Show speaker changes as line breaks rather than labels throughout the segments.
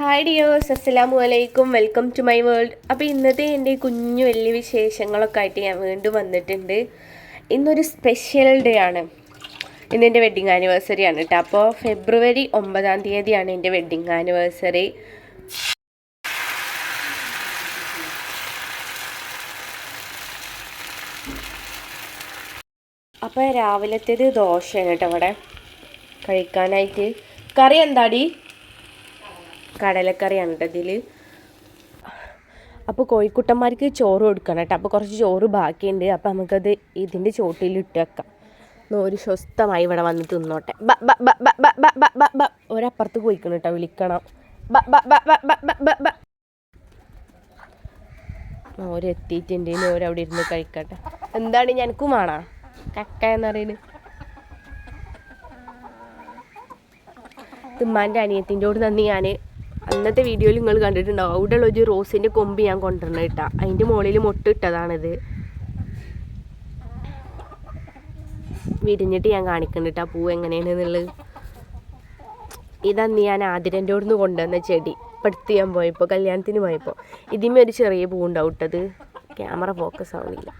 Hi ഡിയോസ് അസ്സലാമു അലൈക്കും welcome to my world അപ്പോൾ ഇന്നത്തെ എന്റെ കുഞ്ഞു വലിയ വിശേഷങ്ങളൊക്കെ ആയിട്ട് ഞാൻ വീണ്ടും വന്നിട്ടുണ്ട്. ഇന്നൊരു സ്പെഷ്യൽ ഡേ ആണ്. ഇന്ന് എന്റെ വെഡ്ഡിങ് ആനിവേഴ്സറി ആണ് കേട്ടോ അപ്പോൾ ഫെബ്രുവരി ഒമ്പതാം തീയതിയാണ് എന്റെ വെഡ്ഡിങ് ആനിവേഴ്സറി അപ്പോൾ രാവിലത്തേത് ദോശയാണ് കേട്ടോ അവിടെ കഴിക്കാനായിട്ട്. കറി എന്താടി? കടലക്കറിയാണ് കേട്ടോ ഇതിൽ അപ്പോൾ കോഴിക്കുട്ടന്മാർക്ക് ചോറ് കൊടുക്കണം കേട്ടോ അപ്പോൾ കുറച്ച് ചോറ് ബാക്കിയുണ്ട് അപ്പോൾ നമുക്കത് ഇതിന്റെ ചോട്ടിൽ ഇട്ട് വെക്കാം ഒരു സ്വസ്ഥമായി ഇവിടെ വന്ന് തിന്നോട്ടെ ബ ബ ബ ബ ബ ബ ബ ബ ഒരപ്പുറത്ത് പോയിക്കണം കേട്ടോ വിളിക്കണം ബ ബ ബ ബ ബ ബ ബ ഓരെത്തിയിട്ടുണ്ട് ഓരവിടെ ഇരുന്ന് കഴിക്കട്ടെ എന്താണ് ഞനക്കും വേണോ കക്ക എന്നറിയുന്നത് തുമ്മാന്റെ അനിയത്തിന്റെ കൂടെ നന്ദി ഞാൻ അന്നത്തെ വീഡിയോയിൽ നിങ്ങൾ കണ്ടിട്ടുണ്ടാവും. അവിടെ ഉള്ള ഒരു റോസിന്റെ കൊമ്പ് ഞാൻ കൊണ്ടുവരണം ഇട്ടാ അതിന്റെ മുകളിൽ മൊട്ടിട്ടതാണിത് വിരിഞ്ഞിട്ട് ഞാൻ കാണിക്കുന്നുണ്ട് കേട്ടോ പൂ എങ്ങനെയാണെന്നുള്ളത്. ഇതന്ന് ഞാൻ ആതിരന്റെ നിന്ന് കൊണ്ടുവന്ന ചെടി. ഇപ്പടുത്ത് ഞാൻ പോയപ്പോൾ കല്യാണത്തിന് പോയപ്പോൾ ഇതിമേ ഒരു ചെറിയ പൂ ഉണ്ടാവും ഇട്ടത് ക്യാമറ ഫോക്കസ് ആവുന്നില്ല.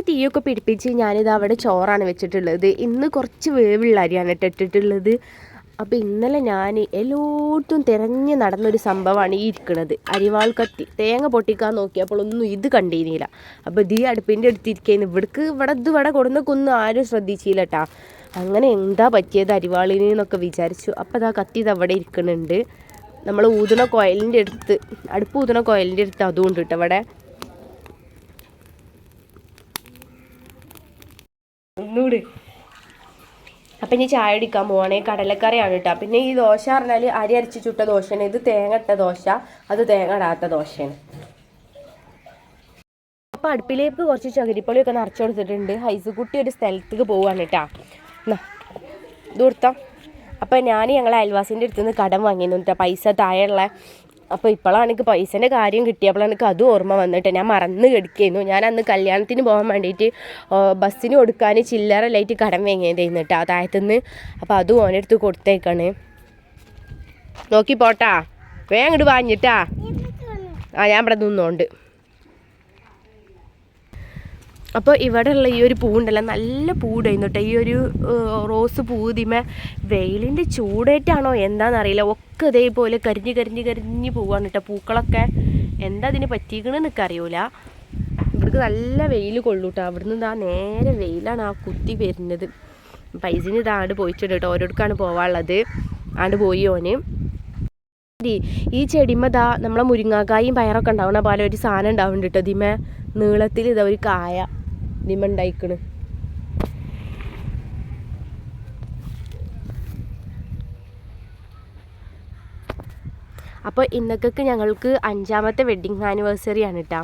എന്റെ തീയൊക്കെ പിടിപ്പിച്ച് ഞാനിത് അവിടെ ചോറാണ് വെച്ചിട്ടുള്ളത്. ഇന്ന് കുറച്ച് വേവുള്ള അരിയാണ് ഇട്ടിട്ടുള്ളത്. അപ്പോൾ ഇന്നലെ ഞാൻ എല്ലായിടത്തും തിരഞ്ഞ് നടന്നൊരു സംഭവമാണ് ഈ ഇരിക്കുന്നത് അരിവാൾ കത്തി തേങ്ങ പൊട്ടിക്കാൻ നോക്കിയപ്പോൾ ഒന്നും ഇത് കണ്ടിരുന്നില്ല അപ്പോൾ ഈ അടുപ്പിന്റെ അടുത്തിരിക്കുന്നു. ഇവിടേക്ക് ഇവിടെ ഇത് ഇവിടെ കൊടുന്നൊക്കൊന്നും ആരും ശ്രദ്ധിച്ചില്ല കേട്ടാ അങ്ങനെ എന്താ പറ്റിയത് അരിവാളിന് എന്നൊക്കെ വിചാരിച്ചു. അപ്പോൾ അതാ കത്തി ഇത് അവിടെ ഇരിക്കുന്നുണ്ട് നമ്മൾ ഊതുണ കോയലിന്റെ അടുത്ത്. അടുപ്പ് ഊതുണ കോയലിന്റെ അടുത്ത് അതുകൊണ്ട് കേട്ടോ അവിടെ ഒന്നുകൂടി. അപ്പം ഇനി ചായ അടിക്കാൻ പോവാണ്. കടലക്കറിയാണ് കേട്ടോ. പിന്നെ ഈ ദോശ പറഞ്ഞാൽ അരി അരച്ച് ചുട്ട ദോശയാണ്. ഇത് തേങ്ങ ഇട്ട ദോശ. അത് തേങ്ങ ഇടാത്ത ദോശയാണ്. അപ്പം അടുപ്പിലേക്ക് കുറച്ച് ചകിരിപ്പൊളിയൊക്കെ നിറച്ചു കൊടുത്തിട്ടുണ്ട്. ഹൈസുകുട്ടി ഒരു സ്ഥലത്തേക്ക് പോവാണ് കേട്ടോ. എന്നാ ഇത് കൊടുത്താ. അപ്പം ഞാൻ ഞങ്ങളെ അയൽവാസിന്റെ അടുത്ത് നിന്ന് കടം വാങ്ങിയിരുന്നു കേട്ടോ. പൈസ താഴെയുള്ള അപ്പോൾ ഇപ്പോഴാണ് എനിക്ക് പൈസേന്റെ കാര്യം കിട്ടിയപ്പോഴാണ് എനിക്ക് അതും ഓർമ്മ വന്നിട്ട് ഞാൻ മറന്ന് കിടക്കുന്നു. ഞാൻ അന്ന് കല്യാണത്തിന് പോകാൻ വേണ്ടിയിട്ട് ബസ്സിന് കൊടുക്കാൻ ചില്ലറ ലൈറ്റ് കടം വാങ്ങിയതായിരുന്നിട്ട് കേട്ടോ താഴത്തുനിന്ന് അപ്പോൾ അതും ഓനെടുത്ത് കൊടുത്തേക്കാണ്. നോക്കി പോട്ടാ വേഗം ഇങ്ങോട്ട് വാങ്ങിട്ടാ ആ ഞാൻ ഇവിടെ നിന്നോണ്ട്. അപ്പോൾ ഇവിടെയുള്ള ഈ ഒരു പൂവുണ്ടല്ലോ നല്ല പൂടായിരുന്നു കേട്ടോ. ഈ ഒരു റോസ് പൂതിമ വെയിലിന്റെ ചൂടേറ്റാണോ എന്താണെന്നറിയില്ല ഒക്കെ ഇതേപോലെ കരിഞ്ഞ് കരിഞ്ഞ് കരിഞ്ഞ് പോവാണ് കേട്ടോ. പൂക്കളൊക്കെ എന്താ അതിന് പറ്റിക്കണെന്ന് എനിക്ക് അറിയൂല. ഇവിടേക്ക് നല്ല വെയിൽ കൊള്ളൂട്ടോ അവിടുന്ന് ഇതാ നേരെ വെയിലാണ് ആ കുത്തി വരുന്നത്. പൈസന് ഇതാണ്ട് പോയിട്ടുണ്ട് കേട്ടോ. ഓരോടുക്കാണ് പോവാനുള്ളത്. ആണ്ട് പോയി ഓന്. ഈ ഈ ചെടിമതാ നമ്മളെ മുരിങ്ങാക്കായും പയറൊക്കെ ഉണ്ടാവണ പോലെ ഒരു സാധനം ഉണ്ടാവുന്നുണ്ട് കേട്ടോ. ഇതിമ നീളത്തിൽ ഇതാ ഒരു കായ. ഇതിമ ഉണ്ടായിക്കണ് അപ്പോൾ ഇന്നൊക്കെ ഞങ്ങൾക്ക് അഞ്ചാമത്തെ വെഡ്ഡിങ് ആനിവേഴ്സറി ആണ് കേട്ടോ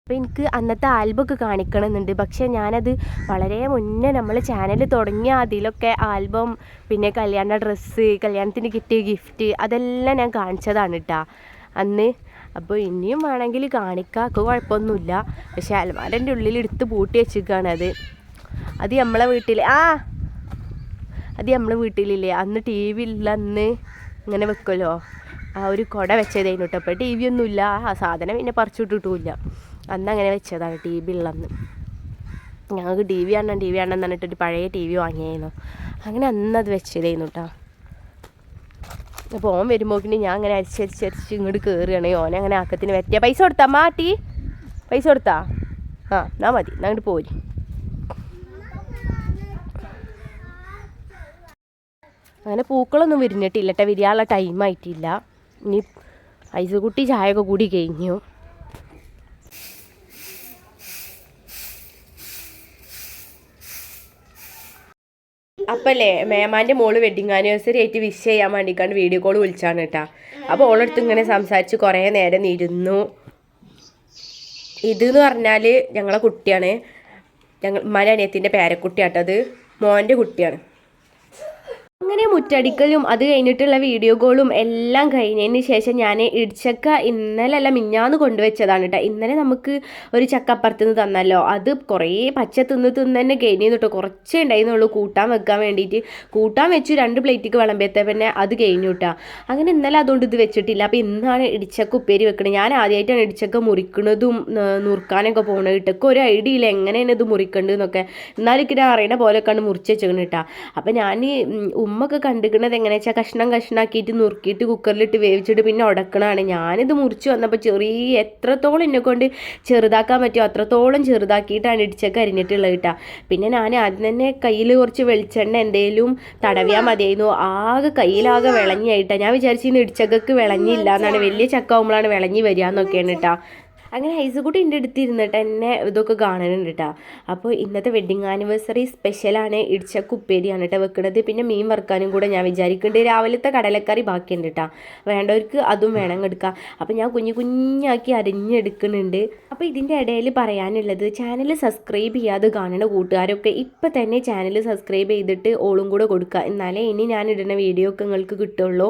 അപ്പോൾ എനിക്ക് അന്നത്തെ ആൽബമൊക്കെ കാണിക്കണമെന്നുണ്ട്. പക്ഷേ ഞാനത് വളരെ മുന്നേ നമ്മൾ ചാനൽ തുടങ്ങിയ അതിലൊക്കെ ആൽബം പിന്നെ കല്യാണ ഡ്രസ്സ് കല്യാണത്തിന് കിട്ടിയ ഗിഫ്റ്റ് അതെല്ലാം ഞാൻ കാണിച്ചതാണ് കേട്ടോ അന്ന് അപ്പോൾ ഇനിയും വേണമെങ്കിൽ കാണിക്കാക്ക് കുഴപ്പമൊന്നുമില്ല. പക്ഷെ അലമാരന്റെ ഉള്ളിൽ എടുത്ത് പൂട്ടി വെച്ചിരിക്കുകയാണ് അത്. അത് നമ്മളെ വീട്ടിൽ ആ! അത് നമ്മളെ വീട്ടിലില്ലേ? അന്ന് ടി വി ഇല്ല അന്ന്. ഇങ്ങനെ വെക്കുമല്ലോ. ആ ഒരു കുട വെച്ചതായിരുന്നു കേട്ടോ. അപ്പോൾ ടി വി ഒന്നുമില്ല. ആ സാധനം പിന്നെ പറിച്ചു വിട്ടിട്ടുമില്ല. അന്ന് അങ്ങനെ വെച്ചതാണ് ടി വി ഉള്ളന്ന്. ഞങ്ങൾക്ക് ടി വി കാണണം ടി വി കാണണം എന്ന് പറഞ്ഞിട്ട് ഒരു പഴയ ടി വി വാങ്ങിയായിരുന്നു. അങ്ങനെ അന്ന് അത് വെച്ചതായിരുന്നു കേട്ടോ. അപ്പോൾ ഓൻ വരുമ്പോക്കിന് ഞാൻ അങ്ങനെ അരിച്ചരിച്ചരിച്ച് ഇങ്ങോട്ട് കയറുകയാണ് ഓനെ അങ്ങനെ ആക്കത്തിന് പറ്റിയ പൈസ കൊടുത്താ മാറ്റി പൈസ കൊടുത്താ? ആ എന്നാ മതി. എന്നാ അങ്ങോട്ട് പോരി. അങ്ങനെ പൂക്കളൊന്നും വിരിഞ്ഞിട്ടില്ല കേട്ടോ വിരിയാനുള്ള ടൈം ആയിട്ടില്ല. ഇനി ഐസുകുട്ടി ചായയൊക്കെ കൂടി കഴിഞ്ഞു. അപ്പല്ലേ മേമാന്റെ മോൾ വെഡിങ് ആനിവേഴ്സറി ആയിട്ട് വിഷ് ചെയ്യാൻ വേണ്ടിക്കാണ്ട് വീഡിയോ കോൾ വിളിച്ചാണ് കേട്ടാ അപ്പോൾ ഓളടുത്ത് ഇങ്ങനെ സംസാരിച്ച് കുറേ നേരം ഇരുന്നു. ഇതെന്ന് പറഞ്ഞാൽ ഞങ്ങളെ കുട്ടിയാണ്. ഞങ്ങൾ ഉമ്മാന്റെ അനിയത്തിന്റെ പേരക്കുട്ടിയാട്ടത്. മോന്റെ കുട്ടിയാണ്. അങ്ങനെ മുറ്റടിക്കലും അത് കഴിഞ്ഞിട്ടുള്ള വീഡിയോ കോളും എല്ലാം കഴിഞ്ഞതിന് ശേഷം ഞാൻ ഇടിച്ചക്ക ഇന്നലെ അല്ല മിഞ്ഞാന്ന് കൊണ്ടുവച്ചതാണ് കേട്ടോ ഇന്നലെ നമുക്ക് ഒരു ചക്ക അപ്പുറത്ത് നിന്ന് തന്നല്ലോ. അത് കുറേ പച്ച തിന്ന് തിന്ന് തന്നെ കഴിഞ്ഞു കേട്ടോ കുറച്ചേ ഉണ്ടായിരുന്നുള്ളൂ കൂട്ടാൻ വെക്കാൻ വേണ്ടിയിട്ട് കൂട്ടാൻ വെച്ചു രണ്ട് പ്ലേറ്റിക്ക് വിളമ്പിയത്തെ പിന്നെ അത് കഴിഞ്ഞു കേട്ടോ അങ്ങനെ ഇന്നലെ അതുകൊണ്ട് ഇത് വെച്ചിട്ടില്ല. അപ്പോൾ ഇന്നാണ് ഇടിച്ചക്ക ഉപ്പേരി വെക്കണത് ഞാൻ ആദ്യമായിട്ടാണ് ഇടിച്ചക്ക മുറിക്കുന്നതും നുറുക്കാനൊക്കെ പോകുന്നത് ഇട്ടൊക്കെ ഒരു ഐഡിയ ഇല്ല എങ്ങനെയാണ് ഇത് മുറിക്കേണ്ടതെന്നൊക്കെ എന്നാലും എനിക്ക് അറിയണ പോലെയൊക്കെയാണ് മുറിച്ച് വെച്ചേക്കണ കേട്ടോ അപ്പം ഞാൻ ഉമ്മൊക്കെ കണ്ടിരിക്കണത് എങ്ങനെയാ വെച്ചാൽ കഷ്ണം കഷ്ണാക്കിയിട്ട് നുറുക്കിയിട്ട് കുക്കറിലിട്ട് വേവിച്ചിട്ട് പിന്നെ ഉടക്കണതാണ് ഞാനിത് മുറിച്ച് വന്നപ്പോൾ ചെറിയ എത്രത്തോളം എന്നെ കൊണ്ട് ചെറുതാക്കാൻ പറ്റുമോ അത്രത്തോളം ചെറുതാക്കിയിട്ടാണ് ഇടിച്ചൊക്കെ അരിഞ്ഞിട്ടുള്ളത് കേട്ടോ. പിന്നെ ഞാൻ ആദ്യം തന്നെ കയ്യിൽ കുറച്ച് വെളിച്ചെണ്ണ എന്തേലും തടവിയാൽ മതിയായിരുന്നു. ആകെ കയ്യിലാകെ വിളഞ്ഞായിട്ടാണ് ഞാൻ വിചാരിച്ചിരുന്നു ഇടിച്ചക്കക്ക് വിളഞ്ഞില്ല എന്നാണ് വലിയ ചക്ക ആകുമ്പോഴാണ് വിളഞ്ഞി വരിക എന്നൊക്കെയാണ് കേട്ടോ. അങ്ങനെ ഐസുകുട്ടി എന്റെ അടുത്തിരുന്നിട്ട് എന്നെ ഇതൊക്കെ കാണാനുണ്ട് കേട്ടോ അപ്പോൾ ഇന്നത്തെ വെഡ്ഡിങ് ആനിവേഴ്സറി സ്പെഷ്യലാണ് ഇടിച്ച കുപ്പേരിയാണ് കേട്ടോ വെക്കുന്നത് പിന്നെ മീൻ വറുക്കാനും കൂടെ ഞാൻ വിചാരിക്കുന്നുണ്ട് രാവിലത്തെ കടലക്കറി ബാക്കിയുണ്ട് കേട്ടോ വേണ്ടവർക്ക് അതും വേണം എടുക്കാം അപ്പോൾ ഞാൻ കുഞ്ഞു കുഞ്ഞാക്കി അരിഞ്ഞെടുക്കുന്നുണ്ട് അപ്പോൾ ഇതിന്റെ ഇടയിൽ പറയാനുള്ളത് ചാനൽ സബ്സ്ക്രൈബ് ചെയ്യാതെ കാണുന്ന കൂട്ടുകാരൊക്കെ ഇപ്പം തന്നെ ചാനൽ സബ്സ്ക്രൈബ് ചെയ്തിട്ട് ഓളും കൂടെ കൊടുക്കുക എന്നാലേ ഇനി ഞാൻ ഇടുന്ന വീഡിയോ ഒക്കെ നിങ്ങൾക്ക് കിട്ടുള്ളൂ.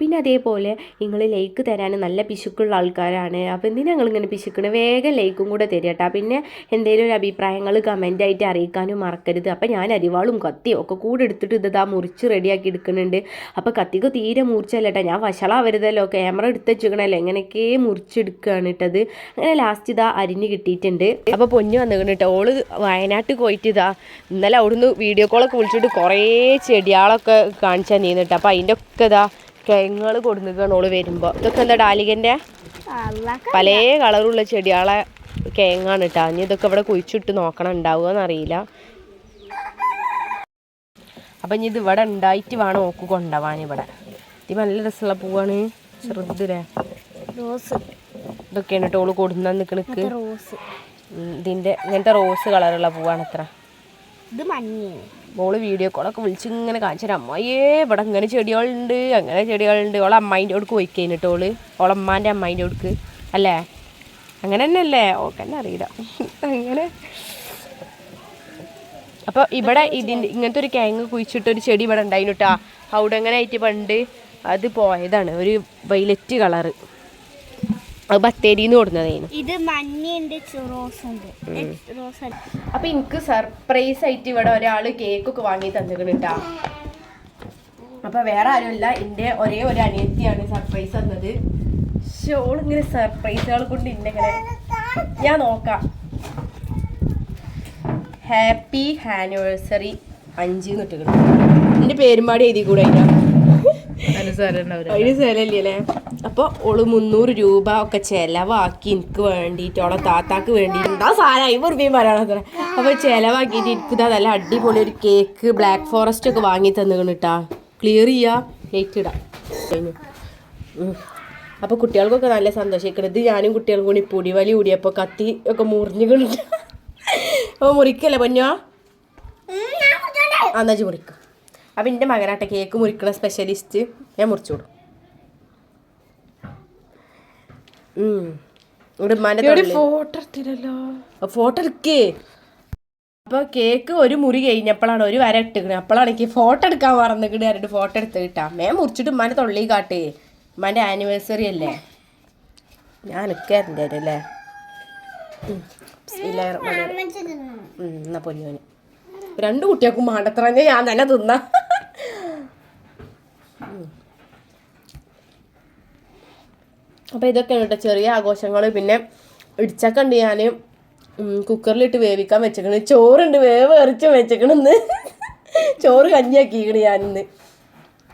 പിന്നെ അതേപോലെ നിങ്ങൾ ലൈക്ക് തരാൻ നല്ല പിശുക്കുള്ള ആൾക്കാരാണ്. അപ്പോൾ എന്തിനാ നിങ്ങൾ ഇങ്ങനെ വേഗം ലൈക്കും കൂടെ തരിക കേട്ടോ. പിന്നെ എന്തെങ്കിലും ഒരു അഭിപ്രായങ്ങൾ കമന്റ് ആയിട്ട് അറിയിക്കാനും മറക്കരുത്. അപ്പോൾ ഞാൻ അരിവാളും കത്തിയും ഒക്കെ കൂടെ എടുത്തിട്ട് ഇത് മുറിച്ച് റെഡിയാക്കി എടുക്കുന്നുണ്ട്. അപ്പോൾ കത്തിക്ക് തീരെ മുറിച്ചല്ല കേട്ടോ. ഞാൻ വശളാവരുതല്ലോ ക്യാമറ എടുത്ത് വെച്ചിരിക്കണല്ലോ എങ്ങനെയൊക്കെ മുറിച്ചെടുക്കുകയാണ് ഇട്ടത്. അങ്ങനെ ലാസ്റ്റ് ഇതാ അരിഞ്ഞ് കിട്ടിയിട്ടുണ്ട്. അപ്പോൾ പൊന്നു വന്നിരിക്കണം കേട്ടോ. ഓൾ വയനാട്ടിൽ പോയിട്ട് ഇതാ ഇന്നലെ അവിടുന്ന് വീഡിയോ കോളൊക്കെ വിളിച്ചിട്ട് കുറേ ചെടികളൊക്കെ കാണിച്ചാൽ നീന്നിട്ട് അപ്പോൾ അതിന്റെ ഒക്കെ ഇതാ കിഴങ്ങൾ കൊടുക്കുകയാണ് ഓൾ വരുമ്പോൾ ഇതൊക്കെ എന്താ ഡാലികന്റെ? പല കളറുള്ള ചെടികളെ കേങ്ങാണ് കേട്ടോ ഇനി ഇതൊക്കെ ഇവിടെ കുഴിച്ചിട്ട് നോക്കണം ഉണ്ടാവുക എന്നറിയില്ല. അപ്പം ഇനി ഇത് ഇവിടെ ഉണ്ടായിട്ട് വേണം ഓക്ക് കൊണ്ടുപോകാൻ ഇവിടെ. ഇത് നല്ല രസമുള്ള പൂവാണ്. ചെറുതില്ലേ?
റോസ്.
ഇതൊക്കെയാണ് കേട്ടോ ഓൾ കൊടുന്ന നിൽക്കണക്ക്
റോസ്.
ഇതിന്റെ ഇങ്ങനത്തെ റോസ് കളറുള്ള പൂവാണ് അത്ര.
ഇത് മഞ്ഞ
മോൾ വീഡിയോ കോളൊക്കെ വിളിച്ച് ഇങ്ങനെ കാണിച്ചു അമ്മയേ ഇവിടെ ഇങ്ങനെ ചെടികളുണ്ട് അങ്ങനെ ചെടികളുണ്ട്. ഓളെ അമ്മായിന്റെ അടുക്ക് പോയി കഴിഞ്ഞിട്ട് ഓൾ. ഓളെ അമ്മാന്റെ അമ്മായിന്റെ അടുക്ക് അല്ലേ? അങ്ങനെ തന്നെ അല്ലേ ഓക്കെ തന്നെ അറിയില്ല. അങ്ങനെ. അപ്പോൾ ഇവിടെ ഇതിന്റെ ഇങ്ങനത്തെ ഒരു കിഴങ്ങ് കുഴിച്ചിട്ട് ഒരു ചെടി ഇവിടെ ഉണ്ടായിരുന്നു കേട്ടോ അവിടെ അങ്ങനെ ആയിട്ട് പണ്ട് അത് പോയതാണ്. ഒരു വൈലറ്റ് കളറ് അത് ബത്തേരിന്ന് കൊടുന്നതായിരുന്നു
ഇത് മഞ്ഞയുണ്ട് റോസ്
അപ്പൊ എനിക്ക് സർപ്രൈസ് ആയിട്ട് ഇവിടെ ഒരാൾ കേക്ക് ഒക്കെ വാങ്ങി തന്നിക്കണ അപ്പൊ വേറെ ആരുമില്ല എന്റെ ഒരേ ഒരു അനിയത്തിയാണ് സർപ്രൈസ് തന്നത്. പക്ഷെ ഓളിങ്ങനെ സർപ്രൈസുകൾ കൊണ്ട് ഇന്നെങ്ങനെ ഞാൻ നോക്കാം. ഹാപ്പി ആനിവേഴ്സറി അഞ്ച് നിട്ടിക്കണം എന്റെ പേരുമാടി എഴുതി കൂടെ അതിന് സ്ഥലല്ലേ അപ്പൊ ഓൾ മുന്നൂറ് രൂപ ഒക്കെ ചിലവാക്കി എനിക്ക് വേണ്ടിയിട്ട് ഓളെ താത്താക്ക് വേണ്ടിയിട്ട്. എന്താ സാധനം അയ്യൂറ് രൂപയും പറയാനത്ര അപ്പോൾ ചിലവാക്കിയിട്ട് എനിക്ക് ഇതാ നല്ല അടിപൊളി ഒരു കേക്ക് ബ്ലാക്ക് ഫോറസ്റ്റ് ഒക്കെ വാങ്ങി തന്നുകണ് കേട്ടാ ക്ലിയർ ചെയ്യാ? ലൈറ്റ് ഇടാം. കഴിഞ്ഞു അപ്പോൾ കുട്ടികൾക്കൊക്കെ നല്ല സന്തോഷിക്കണം. ഇത് ഞാനും കുട്ടികളും കൂടി പൊടി വലി കൂടിയപ്പോൾ കത്തി ഒക്കെ മുറിഞ്ഞുകൊണ്ട് അപ്പോൾ മുറിക്കല്ലേ പൊന്നോ? ഇജ്ജ് മുറിക്കും. അപ്പം എന്റെ മകനാട്ടെ കേക്ക് മുറിക്കണ സ്പെഷ്യലിസ്റ്റ് ഞാൻ മുറിച്ചു കൊടുക്കും ഫോട്ടോ എടുത്തില്ലല്ലോ. ഫോട്ടോ എടുക്കേ. അപ്പൊ കേക്ക് ഒരു മുറി കഴിഞ്ഞപ്പോഴാണ് ഒരു വര ഇട്ടിക്കണേ അപ്പോഴാണ് എനിക്ക് ഫോട്ടോ എടുക്കാൻ മറന്നിട്ട് പറഞ്ഞിട്ട് ഫോട്ടോ എടുത്ത് കിട്ടാ. മേ മുറിച്ചിട്ട് ഉമ്മാന്റെ തൊള്ളി കാട്ടേ. ഉമ്മാന്റെ ആനിവേഴ്സറി അല്ലേ? ഞാൻ എടുക്കാറുണ്ട് അല്ലേ? എന്നാ പൊന്നോന്. രണ്ടു കുട്ടികൾക്കും മാണ്ടത്ര ഞാൻ തന്നെ തിന്ന. അപ്പോൾ ഇതൊക്കെയാണ് കേട്ടോ ചെറിയ ആഘോഷങ്ങൾ പിന്നെ ഇടിച്ചക്ക ഉണ്ട് ഞാൻ കുക്കറിലിട്ട് വേവിക്കാൻ വെച്ചേക്കണ്. ചോറുണ്ട് വേവ് എറിച്ച് വെച്ചേക്കണെന്ന്. ചോറ് കഞ്ഞിയാക്കിക്കണ് ഞാനിന്ന്.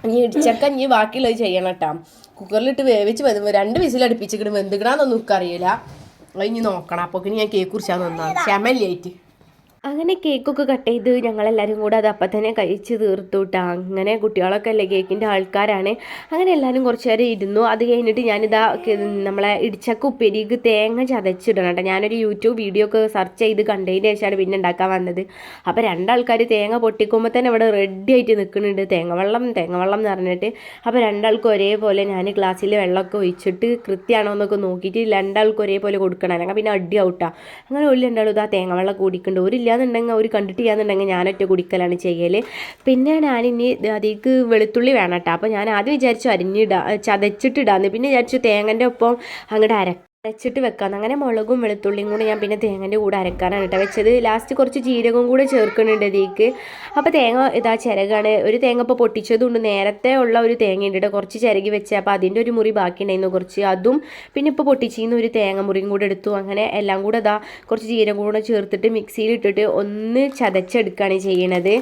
ഇനി ഇടിച്ചക്ക ഇനി ബാക്കിയുള്ളത് ചെയ്യണം കേട്ടോ കുക്കറിലിട്ട് വേവിച്ച് വരുമ്പോൾ രണ്ട് വിസിലടുപ്പിച്ചിട്ട് അടുപ്പിച്ചിക്കണ്. വെന്തുക്കണാന്നൊന്നും എനിക്ക് അത് ഇനി നോക്കണം. അപ്പോൾ ഞാൻ കേക്ക് കുറിച്ചാൽ നന്നാണ് ക്ഷമല്ലായിട്ട് അങ്ങനെ കേക്കൊക്കെ കട്ട് ചെയ്ത് ഞങ്ങളെല്ലാവരും കൂടെ അത് അപ്പം തന്നെ കഴിച്ച് തീർത്തു കേട്ടോ അങ്ങനെ കുട്ടികളൊക്കെ അല്ലേ കേക്കിന്റെ ആൾക്കാരാണ്. അങ്ങനെ എല്ലാവരും കുറച്ച് നേരം ഇരുന്നു. അത് കഴിഞ്ഞിട്ട് ഞാനിതാ നമ്മളെ ഇടിച്ചക്ക ഉപ്പേരിക്ക് തേങ്ങ ചതച്ചിടണം കേട്ടോ ഞാനൊരു യൂട്യൂബ് വീഡിയോ ഒക്കെ സെർച്ച് ചെയ്ത് കണ്ടതിന് ശേഷമാണ് പിന്നെ ഉണ്ടാക്കാൻ വന്നത്. അപ്പോൾ രണ്ടാൾക്കാർ തേങ്ങ പൊട്ടിക്കുമ്പോൾ തന്നെ ഇവിടെ റെഡി ആയിട്ട് നിൽക്കുന്നുണ്ട്. തേങ്ങ വെള്ളം തേങ്ങ വെള്ളം എന്ന് പറഞ്ഞിട്ട്. അപ്പോൾ രണ്ടാൾക്കും ഒരേപോലെ ഞാൻ ഗ്ലാസ്സിൽ വെള്ളമൊക്കെ ഒഴിച്ചിട്ട് കൃത്യമാണോ എന്നൊക്കെ നോക്കിയിട്ട് രണ്ടാൾക്കും ഒരേപോലെ കൊടുക്കണം. അല്ലെങ്കിൽ പിന്നെ അടി ഔട്ടാണ് അങ്ങനെ ഒരു രണ്ടാളും ഇതാ തേങ്ങ വെള്ളം ഒരു ഇല്ലാന്നുണ്ടെങ്കിൽ അവർ ഞാൻ ഒറ്റ കുടിക്കലാണ് ചെയ്യൽ പിന്നെ ഞാനിനി അതിലേക്ക് വെളുത്തുള്ളി വേണം കേട്ടോ. അപ്പോൾ ഞാൻ ആദ്യം വിചാരിച്ചു അരിഞ്ഞിടാ ചതച്ചിട്ടിടാന്ന്. പിന്നെ വിചാരിച്ചു തേങ്ങന്റെ ഒപ്പം അങ്ങോട്ട് അര അരച്ചിട്ട് വെക്കാം അങ്ങനെ മുളകും വെളുത്തുള്ളിയും കൂടി ഞാൻ പിന്നെ തേങ്ങന്റെ കൂടെ അരക്കാനാണ് കേട്ടോ വെച്ചത്. ലാസ്റ്റ് കുറച്ച് ജീരകവും കൂടെ ചേർക്കുന്നുണ്ട് ഇതിലേക്ക്. അപ്പോൾ തേങ്ങ ഇതാ ചിരകാണ്. ഒരു തേങ്ങ ഇപ്പോൾ പൊട്ടിച്ചതുകൊണ്ട് നേരത്തെ ഉള്ള ഒരു തേങ്ങ ഉണ്ട് കേട്ടോ. കുറച്ച് ചിരകി വെച്ച്. അപ്പോൾ അതിന്റെ ഒരു മുറി ബാക്കി ഉണ്ടായിരുന്നു കുറച്ച്. അതും പിന്നെ ഇപ്പോൾ പൊട്ടിച്ചിന്ന് ഒരു തേങ്ങ മുറിയും കൂടെ എടുത്തു. അങ്ങനെ എല്ലാം കൂടെ ഇതാ കുറച്ച് ജീരകം കൂടെ ചേർത്തിട്ട് മിക്സിയിൽ ഇട്ടിട്ട് ഒന്ന് ചതച്ചെടുക്കുകയാണ് ചെയ്യണത്.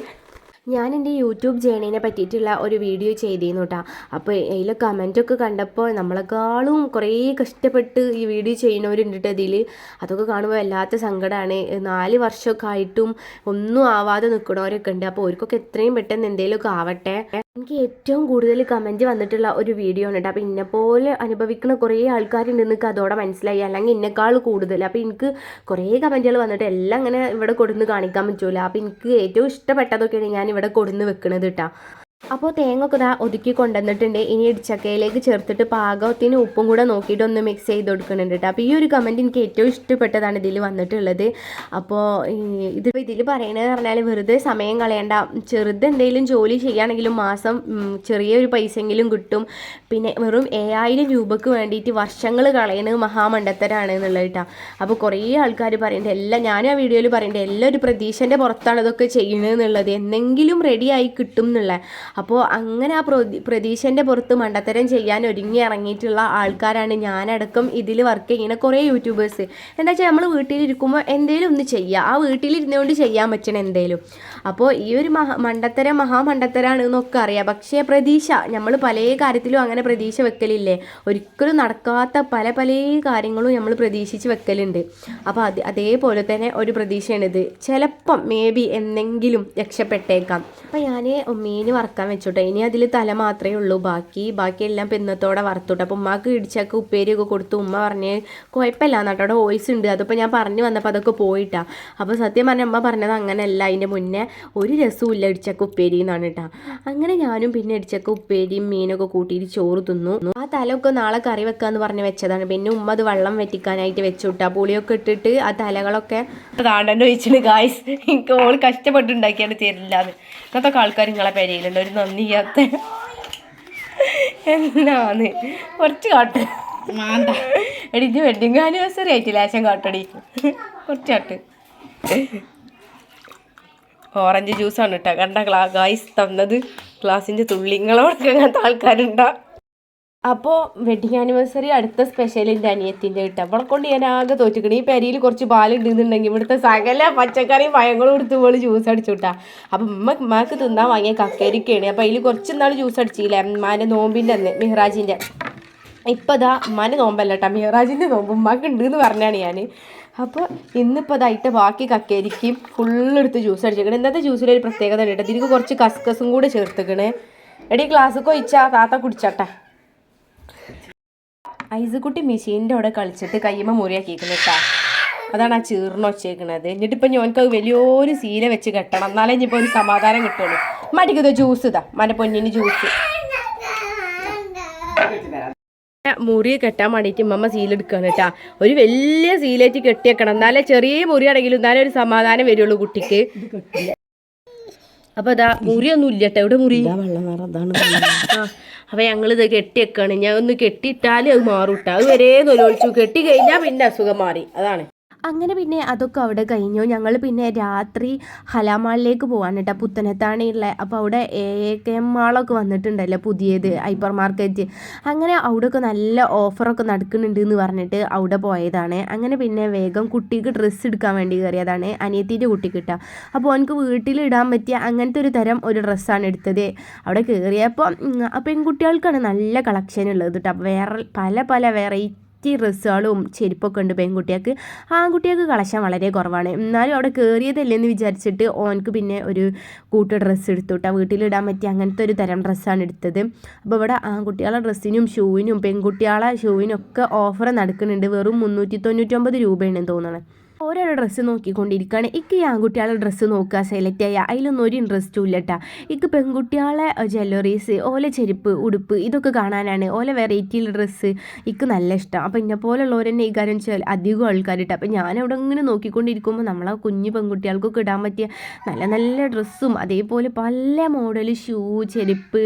ഞാൻ എന്റെ യൂട്യൂബ് ജേണീനെ പറ്റിയിട്ടുള്ള ഒരു വീഡിയോ ചെയ്തിരുന്നു കേട്ടോ അപ്പോൾ അതിൽ കമന്റൊക്കെ കണ്ടപ്പോൾ നമ്മളെക്കാളും കുറേ കഷ്ടപ്പെട്ട് ഈ വീഡിയോ ചെയ്യണവരുണ്ടിട്ട് അതിൽ അതൊക്കെ കാണുമ്പോൾ വല്ലാത്ത സങ്കടമാണ്. നാല് വർഷമൊക്കെ ആയിട്ടും ഒന്നും ആവാതെ നിൽക്കണവരൊക്കെ ഉണ്ട്. അപ്പോൾ അവർക്കൊക്കെ എത്രയും പെട്ടെന്ന് എന്തെങ്കിലുമൊക്കെ ആവട്ടെ. എനിക്ക് ഏറ്റവും കൂടുതൽ കമന്റ് വന്നിട്ടുള്ള ഒരു വീഡിയോ ആണ് കേട്ടോ അപ്പോൾ ഇന്നെപ്പോലെ അനുഭവിക്കുന്ന കുറേ ആൾക്കാരുണ്ട് നിങ്ങൾക്ക് അതോടെ മനസ്സിലായി. അല്ലെങ്കിൽ എന്നെക്കാൾ കൂടുതൽ. അപ്പോൾ എനിക്ക് കുറേ കമന്റുകൾ വന്നിട്ട് എല്ലാം അങ്ങനെ ഇവിടെ കൊടുന്ന് കാണിക്കാൻ പറ്റൂല. അപ്പോൾ എനിക്ക് ഏറ്റവും ഇഷ്ടപ്പെട്ടതൊക്കെയാണ് ഞാൻ ഇവിടെ കൊടുന്ന് വെക്കുന്നത് കേട്ടോ അപ്പോൾ തേങ്ങ ഒക്കെ ഇതാ ഒതുക്കി കൊണ്ടുവന്നിട്ടുണ്ട്. ഇനി ഇടിച്ചക്കയിലേക്ക് ചേർത്തിട്ട് പാകത്തിന് ഉപ്പും കൂടെ നോക്കിയിട്ട് ഒന്ന് മിക്സ് ചെയ്ത് കൊടുക്കുന്നുണ്ട് കേട്ടോ അപ്പോൾ ഈ ഒരു കമന്റ് എനിക്ക് ഏറ്റവും ഇഷ്ടപ്പെട്ടതാണ് ഇതിൽ വന്നിട്ടുള്ളത്. അപ്പോൾ ഇത് ഇതിൽ പറയണതെന്ന് പറഞ്ഞാൽ വെറുതെ സമയം കളയണ്ട. ചെറുത് എന്തെങ്കിലും ജോലി ചെയ്യുകയാണെങ്കിലും മാസം ചെറിയൊരു പൈസയെങ്കിലും കിട്ടും. പിന്നെ വെറും ഏഴായിരം രൂപക്ക് വേണ്ടിയിട്ട് വർഷങ്ങൾ കളയണത് മഹാമണ്ടത്തരാണ് എന്നുള്ളത് കേട്ടോ അപ്പോൾ കുറേ ആൾക്കാർ പറയുന്നുണ്ട് എല്ലാം ഞാനും ആ വീഡിയോയിൽ പറയുന്നുണ്ട് എല്ലാം ഒരു പ്രതീക്ഷന്റെ പുറത്താണ് ഇതൊക്കെ ചെയ്യണമെന്നുള്ളത് എന്തെങ്കിലും റെഡിയായി കിട്ടും എന്നുള്ള. അപ്പോൾ അങ്ങനെ ആ പ്രതി പ്രതീക്ഷന്റെ പുറത്ത് മണ്ടത്തരം ചെയ്യാൻ ഒരുങ്ങി ഇറങ്ങിയിട്ടുള്ള ആൾക്കാരാണ് ഞാനടക്കം ഇതിൽ വർക്ക് ചെയ്യുന്ന കുറേ യൂട്യൂബേഴ്സ് എന്താ വെച്ചാൽ നമ്മൾ വീട്ടിലിരിക്കുമ്പോൾ എന്തെങ്കിലും ഒന്ന് ചെയ്യുക ആ വീട്ടിലിരുന്നുകൊണ്ട് ചെയ്യാൻ പറ്റണം എന്തേലും. അപ്പോൾ ഈ ഒരു മഹ മണ്ടത്തരം മഹാമണ്ടത്തരാണ് എന്നൊക്കെ അറിയാം. പക്ഷേ പ്രതീക്ഷ നമ്മൾ പല കാര്യത്തിലും അങ്ങനെ പ്രതീക്ഷ വെക്കലില്ലേ? ഒരിക്കലും നടക്കാത്ത പല പല കാര്യങ്ങളും നമ്മൾ പ്രതീക്ഷിച്ച് വെക്കലുണ്ട്. അപ്പോൾ അത് അതേപോലെ തന്നെ ഒരു പ്രതീക്ഷയാണിത്. ചിലപ്പം മേ ബി എന്തെങ്കിലും രക്ഷപ്പെട്ടേക്കാം. അപ്പോൾ ഞാൻ മീൻ വറുക്കാൻ വെച്ചോട്ടെ. ഇനി അതിൽ തല മാത്രമേ ഉള്ളൂ. ബാക്കി ബാക്കിയെല്ലാം പിന്നത്തോടെ വറുത്തോട്ടെ അപ്പോൾ ഉമ്മാക്ക് ഇടിച്ചൊക്കെ ഉപ്പേരിയൊക്കെ കൊടുത്തു. ഉമ്മ പറഞ്ഞ് കുഴപ്പമില്ല എന്നിട്ട് അവിടെ വോയിസ് ഉണ്ട്. അതിപ്പോൾ ഞാൻ പറഞ്ഞു വന്നപ്പോൾ അതൊക്കെ പോയിട്ടാ. അപ്പോൾ സത്യം പറഞ്ഞ ഉമ്മ പറഞ്ഞത് അങ്ങനെയല്ല. അതിന്റെ മുന്നേ ഒരു രസവും ഇല്ല ഇടിച്ചക്ക ഉപ്പേരി എന്നാണ് കേട്ടോ അങ്ങനെ ഞാനും പിന്നെ ഇടിച്ചക്ക ഉപ്പേരിയും മീനൊക്കെ കൂട്ടിയിട്ട് ചോറ് തിന്നു. ആ തലയൊക്കെ നാളെ കറി വെക്കാന്ന് പറഞ്ഞ് വെച്ചതാണ്. പിന്നെ ഉമ്മ അത് വെള്ളം വെറ്റിക്കാനായിട്ട് വെച്ചു വിട്ടാ പുളിയൊക്കെ ഇട്ടിട്ട് ആ തലകളൊക്കെ താണ്ടന്റെ ഒഴിച്ചിട്ട് ഗായ്സ് എനിക്ക് ഓൾ കഷ്ടപ്പെട്ടുണ്ടാക്കിയാണ് തരില്ലാന്ന്. ഇന്നത്തെ ആൾക്കാർ നിങ്ങളെ പെരയിലുണ്ട്. ഒരു നന്ദിയാത്ത എന്നാന്ന്? കുറച്ച് കാട്ട്. എടി ഇത് വെഡിങ് ആനിവേഴ്സറി ആയിട്ട് ലേശം കാട്ടടി. കുറച്ച് കാട്ട്. ഓറഞ്ച് ജ്യൂസാണ് കേട്ടോ. കണ്ട ഗ്ലാ ഗായ്സ് തന്നത്. ഗ്ലാസിന്റെ തുള്ളിങ്ങളോടൊക്കെ അങ്ങനത്തെ ആൾക്കാരുണ്ടാ. അപ്പോൾ വെഡിങ് ആനിവേഴ്സറി അടുത്ത സ്പെഷ്യലിന്റെ അനിയത്തിന്റെ കിട്ടുക അവളെ കൊണ്ട് ഞാൻ ആകെ തോറ്റിക്കണം. ഈ പെരിയിൽ കുറച്ച് പാലുണ്ടെന്നുണ്ടെങ്കിൽ ഇവിടുത്തെ സകല പച്ചക്കറിയും പഴങ്ങളും എടുത്ത് പോൾ ജ്യൂസ് അടിച്ചു വിട്ടാ അപ്പം ഉമ്മ ഉമ്മക്ക് തിന്നാൻ വാങ്ങിയ കക്കരിക്കാണ് അപ്പോൾ അതിൽ കുറച്ച് നാൾ ജ്യൂസ് അടിച്ചില്ലേ. ഉമ്മാന്റെ നോമ്പിന്റെ അന്ന് മിഹ്റാജിന്റെ ഇപ്പം ഇതാ ഉമ്മാന്റെ നോമ്പല്ല കേട്ടോ മിഹ്റാജിന്റെ നോമ്പ് ഉമ്മാക്ക് ഉണ്ട് എന്ന് പറഞ്ഞാണ് ഞാൻ അപ്പോൾ ഇന്നിപ്പോൾ ഇതായിട്ട് ബാക്കി കക്കരിക്കും ഫുള്ളെടുത്ത് ജ്യൂസ് അടിച്ചേക്കണേ. ഇന്നത്തെ ജ്യൂസിലൊരു പ്രത്യേകത ഉണ്ട് കേട്ടോ ഇതിലേക്ക് കുറച്ച് കസ്കസും കൂടെ ചേർത്തേക്കണേ. എടി ഗ്ലാസ് കൊയിച്ചാ താത്ത കുടിച്ചാട്ടാ. ഐസുകുട്ടി മെഷീന്റെ അവിടെ കളിച്ചിട്ട് കയ്യമ്മ മുറിയാക്കിയിരിക്കുന്നു കേട്ടോ. അതാണ് ആ ചീർന്ന് വച്ചേക്കണത്. ഇപ്പം ഞോൻക്ക് വലിയൊരു സീല വെച്ച് കെട്ടണം. എന്നാലേ ഇനിയിപ്പോൾ ഒരു സമാധാനം കിട്ടുള്ളൂ. മടിക്കുന്നത് ജ്യൂസ് ഇതാ. മറ്റേ പൊന്നിന് ജ്യൂസ്. മുറി കെട്ടാൻ വേണ്ടിയിട്ട് ഉമ്മ സീലെടുക്കുകയാണ് കേട്ടാ. ഒരു വലിയ സീലേറ്റ് കെട്ടിയേക്കണം. എന്നാലേ ചെറിയ മുറിയാണെങ്കിലും എന്നാലേ ഒരു സമാധാനം വരുള്ളൂ കുട്ടിക്ക്. അപ്പൊ അതാ മുറിയൊന്നും ഇല്ല കേട്ടോ. എവിടെ മുറി? അപ്പൊ ഞങ്ങളിത് കെട്ടിയേക്കാണ് ഞാൻ ഒന്ന് കെട്ടിയിട്ടാലേ അത് മാറും കേട്ടോ അത് വരെ നൊലോളിച്ചു. കെട്ടി കഴിഞ്ഞാൽ പിന്നെ അസുഖം മാറി. അതാണ്. അങ്ങനെ പിന്നെ അതൊക്കെ അവിടെ കഴിഞ്ഞു. ഞങ്ങൾ പിന്നെ രാത്രി ഹലാമാളിലേക്ക് പോകാൻ കേട്ടോ. പുത്തനത്താണിയുള്ള അപ്പോൾ അവിടെ എ കെ എം മാളൊക്കെ വന്നിട്ടുണ്ടല്ലോ പുതിയത് ഹൈപ്പർ മാർക്കറ്റ് അങ്ങനെ അവിടെയൊക്കെ നല്ല ഓഫറൊക്കെ നടക്കുന്നുണ്ട് എന്ന് പറഞ്ഞിട്ട് അവിടെ പോയതാണ്. അങ്ങനെ പിന്നെ വേഗം കുട്ടിക്ക് ഡ്രസ്സ് എടുക്കാൻ വേണ്ടി കയറിയതാണ്. അനിയത്തിന്റെ കുട്ടിക്ക് കിട്ടുക അപ്പോൾ എനിക്ക് വീട്ടിലിടാൻ പറ്റിയ അങ്ങനത്തെ ഒരു തരം ഒരു ഡ്രസ്സാണ് എടുത്തത്. അവിടെ കയറിയപ്പോൾ പെൺകുട്ടികൾക്കാണ് നല്ല കളക്ഷൻ ഉള്ളത് കേട്ടോ വേറെ പല പല വെറൈറ്റി ഡ്രസ്സുകളും ചെരുപ്പൊക്കെ ഉണ്ട് പെൺകുട്ടികൾക്ക്. ആൺകുട്ടികൾക്ക് കളക്ഷൻ വളരെ കുറവാണ്. എന്നാലും അവിടെ കയറിയതല്ലെന്ന് വിചാരിച്ചിട്ട് ഓനക്ക് പിന്നെ ഒരു കൂട്ട് ഡ്രസ്സ് എടുത്തു കേട്ടോ വീട്ടിലിടാൻ പറ്റിയ അങ്ങനത്തെ ഒരു തരം ഡ്രസ്സാണ് എടുത്തത്. അപ്പോൾ ഇവിടെ ആൺകുട്ടികളുടെ ഡ്രസ്സിനും ഷൂവിനും പെൺകുട്ടികളെ ഷൂവിനും ഒക്കെ ഓഫർ നടക്കുന്നുണ്ട്. വെറും മുന്നൂറ്റി തൊണ്ണൂറ്റൊമ്പത് രൂപയാണ് തോന്നുന്നത് ഓരോരോ ഡ്രസ്സ് നോക്കിക്കൊണ്ടിരിക്കുകയാണ് ഇക്ക് ഈ ആൺകുട്ടികളെ ഡ്രസ്സ് നോക്കുക സെലക്ട് ചെയ്യുക അതിലൊന്നും ഒരു ഇൻട്രസ്റ്റും ഇല്ല കേട്ടോ ഇക്ക് പെൺകുട്ടികളെ ജ്വല്ലറീസ് ഓല ചെരുപ്പ് ഉടുപ്പ് ഇതൊക്കെ കാണാനാണ്. ഓല വെറൈറ്റിയിൽ ഡ്രസ്സ് ഇക്ക് നല്ല ഇഷ്ടം. അപ്പം ഇന്നെ പോലുള്ളവർ തന്നെ ഈ കാര്യം വെച്ചാൽ അധികം ആൾക്കാർ ഇട്ട് അപ്പം ഞാൻ അവിടെ ഇങ്ങനെ നോക്കിക്കൊണ്ടിരിക്കുമ്പോൾ നമ്മളെ കുഞ്ഞു പെൺകുട്ടികൾക്കൊക്കെ ഇടാൻ പറ്റിയ നല്ല നല്ല ഡ്രസ്സും അതേപോലെ പല മോഡൽ ഷൂ ചെരുപ്പ്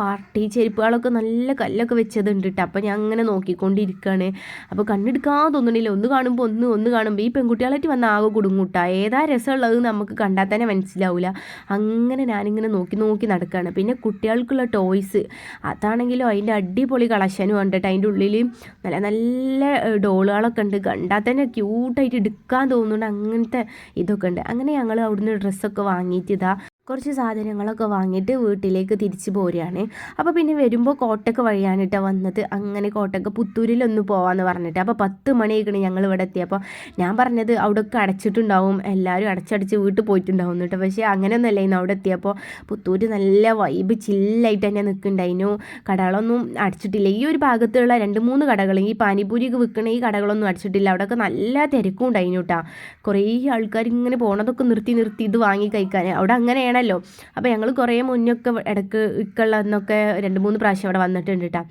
പാർട്ടി ചെരുപ്പുകളൊക്കെ നല്ല കല്ലൊക്കെ വെച്ചതുണ്ട് കേട്ടോ അപ്പം ഞാൻ അങ്ങനെ നോക്കിക്കൊണ്ടിരിക്കുകയാണ് അപ്പോൾ കണ്ണെടുക്കാൻ തോന്നണില്ല. ഒന്ന് കാണുമ്പോൾ ഒന്ന് ഒന്ന് കാണുമ്പോൾ ഈ പെൺകുട്ടികളായിട്ട് വന്ന ആകെ കുടുങ്ങൂട്ട. ഏതാ രസമുള്ളത് നമുക്ക് കണ്ടാൽ തന്നെ മനസ്സിലാവില്ല അങ്ങനെ ഞാനിങ്ങനെ നോക്കി നോക്കി നടക്കുകയാണ് പിന്നെ കുട്ടികൾക്കുള്ള ടോയ്സ് അതാണെങ്കിലും അതിന്റെ അടിപൊളി കളക്ഷനും ഉണ്ട് കേട്ടോ അതിന്റെ ഉള്ളിൽ നല്ല നല്ല ഡോളുകളൊക്കെ ഉണ്ട്. കണ്ടാൽ തന്നെ ക്യൂട്ടായിട്ട് എടുക്കാൻ തോന്നുന്നുണ്ട് അങ്ങനത്തെ ഇതൊക്കെ ഉണ്ട്. അങ്ങനെ ഞങ്ങൾ അവിടുന്ന് ഡ്രസ്സൊക്കെ വാങ്ങിയിട്ട് ഇതാ കുറച്ച് സാധനങ്ങളൊക്കെ വാങ്ങിയിട്ട് വീട്ടിലേക്ക് തിരിച്ച് പോരുകയാണ്. അപ്പോൾ പിന്നെ വരുമ്പോൾ കോട്ടക്ക് വഴിയാണ് കേട്ടോ വന്നത്. അങ്ങനെ കോട്ടക്ക് പുത്തൂരിലൊന്ന് പോകാമെന്ന് പറഞ്ഞിട്ട്. അപ്പോൾ പത്ത് മണിയായിക്കണ് ഞങ്ങൾ ഇവിടെ എത്തിയപ്പോൾ ഞാൻ പറഞ്ഞത് അവിടെയൊക്കെ അടച്ചിട്ടുണ്ടാവും. എല്ലാവരും അടച്ചടച്ച് വീട്ടിൽ പോയിട്ടുണ്ടാവും കേട്ടോ പക്ഷേ അങ്ങനെയൊന്നുമല്ല ഇന്ന് അവിടെ എത്തിയപ്പോൾ പുത്തൂർ നല്ല വൈബ് ചില്ലായിട്ട് തന്നെ നിൽക്കുന്നുണ്ടായിരുന്നു. കടകളൊന്നും അടച്ചിട്ടില്ല. ഈ ഒരു ഭാഗത്തുള്ള രണ്ട് മൂന്ന് കടകൾ ഈ പാനിപൂരിയൊക്കെ വിൽക്കണ ഈ കടകളൊന്നും അടച്ചിട്ടില്ല. അവിടെയൊക്കെ നല്ല തിരക്കും ഉണ്ടായിരുന്നു കേട്ടോ. കുറേ ആൾക്കാർ ഇങ്ങനെ പോണതൊക്കെ നിർത്തി നിർത്തി ഇത് വാങ്ങി കഴിക്കാൻ. അവിടെ അങ്ങനെയാണല്ലോ അപ്പോൾ ഞങ്ങൾ കുറേ മുന്നൊക്കെ ഇടയ്ക്ക് ഇക്കുള്ളന്നൊക്കെ രണ്ട് മൂന്ന് പ്രാവശ്യം അവിടെ വന്നിട്ടുണ്ട് കേട്ടോ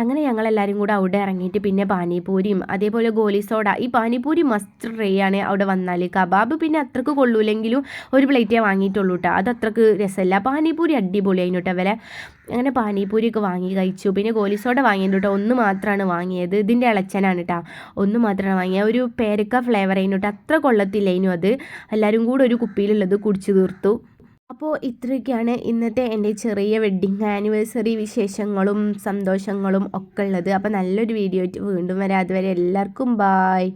അങ്ങനെ ഞങ്ങളെല്ലാവരും കൂടെ അവിടെ ഇറങ്ങിയിട്ട് പിന്നെ പാനിപൂരിയും അതേപോലെ ഗോലി സോഡ. ഈ പാനിപൂരി മസ്റ്റ് ട്രൈ ആണ് അവിടെ വന്നാൽ കബാബ് പിന്നെ അത്രയ്ക്ക് കൊള്ളൂലെങ്കിലും ഒരു പ്ലേറ്റേ വാങ്ങിയിട്ടുള്ളൂ കേട്ടോ അത് അത്രയ്ക്ക് രസമല്ല പാനിപൂരി അടിപൊളിയായിരുന്നു കേട്ടോ വില അങ്ങനെ പാനിപൂരിയൊക്കെ വാങ്ങി കഴിച്ചു. പിന്നെ ഗോലി സോഡ വാങ്ങിയിട്ടുണ്ട് കേട്ടോ ഒന്ന് മാത്രമാണ് വാങ്ങിയത്. ഇതിന്റെ ഇളച്ചനാണ് കേട്ടോ ഒന്ന് മാത്രമാണ് വാങ്ങിയത്. ഒരു പേരക്ക ഫ്ലേവർ ആയിരുന്നു കേട്ടോ അത്ര കൊള്ളത്തില്ലായിരുന്നു അത്. എല്ലാവരും കൂടെ ഒരു കുപ്പിയിലുള്ളത് കുടിച്ചു തീർത്തു. അപ്പോൾ ഇത്രയൊക്കെയാണ് ഇന്നത്തെ എന്റെ ചെറിയ വെഡ്ഡിങ് ആനിവേഴ്സറി വിശേഷങ്ങളും സന്തോഷങ്ങളും ഒക്കെ ഉള്ളത്. അപ്പോൾ നല്ലൊരു വീഡിയോ വീണ്ടും വരാം. അതുവരെ എല്ലാവർക്കും ബായ്